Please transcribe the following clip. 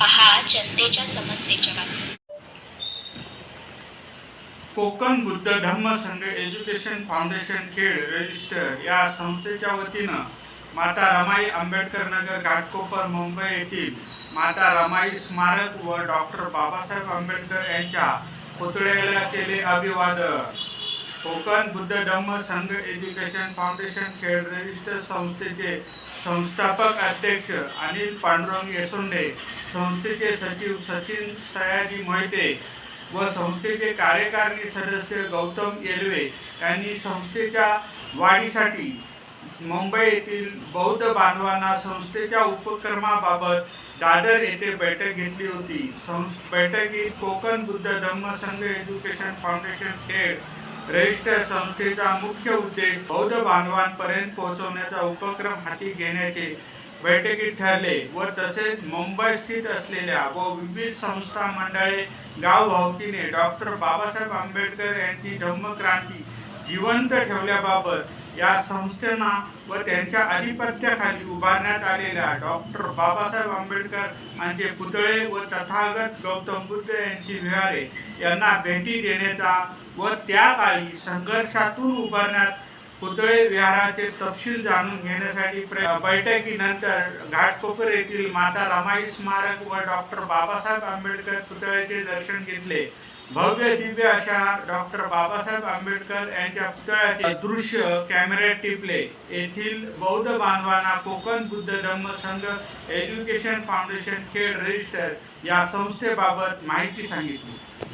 पहा जनतेच्या समस्येच्या बाबतीत. कोकण बुद्ध धम्म संघ एज्युकेशन फाउंडेशन खेळ रजिस्टर या संस्थेच्या वतीनं माता रमाई आंबेडकर नगर घाटकोपर मुंबई येथील माता रमाई स्मारक व डॉक्टर बाबासाहेब आंबेडकर यांच्या पुतळ्याला केले अभिवादन. कोकण बुद्ध धम्म संघ एज्युकेशन फाउंडेशन खेळ रजिस्टर संस्थेचे संस्थापक अध्यक्ष अनिल पांडुरंग येसोंडे संस्थेचे सचिव सचिन सयाजी मोहिते व संस्थेचे कार्यकारिणी सदस्य गौतम येलवे यांनी संस्थेच्या वाढीसाठी मुंबई येथील बौद्ध बांधवांना संस्थेच्या उपक्रमाबाबत दादर येथे बैठक घेतली होती. संस बैठकीत कोकण बुद्ध धम्म संघ एज्युकेशन फाउंडेशन खेड रजिस्टर संस्थेचा मुख्य उद्देश बौद्ध बांधवांपर्यंत पोहोचवण्याचा उपक्रम हाती घेण्याचे बैठकीत ठरले व तसेच मुंबई स्थित असलेल्या व विविध संस्था मंडळे गावभावकीने डॉक्टर बाबासाहेब आंबेडकर यांची धम्मक्रांती जिवंत ठेवल्याबाबत या संस्थेना व त्यांच्या अधिपत्याखाली उभारण्यात आलेल्या डॉक्टर बाबासाहेब आंबेडकर यांचे पुतळे व तथागत गौतम बुद्ध यांची विहारे यांना भेटी देण्याचा व त्या काळी संघर्षातून उभारण्यात पुतळे विहाराचे तपशील जाणून घेण्यासाठी प्र- बैठकीनंतर घाटकोपर येथील माता रमाई स्मारक व डॉक्टर बाबासाहेब आंबेडकर पुतळ्याचे दर्शन घेतले. भव्य दिव्य अशा डॉक्टर बाबासाहेब आंबेडकर यांच्या पुतळ्याचे दृश्य कॅमेऱ्यात टिपले. येथील बौद्ध बांधवांना कोकण बुद्ध धम्म संघ एज्युकेशन फाउंडेशन खेळ रजिस्टर या संस्थेबाबत माहिती सांगितली.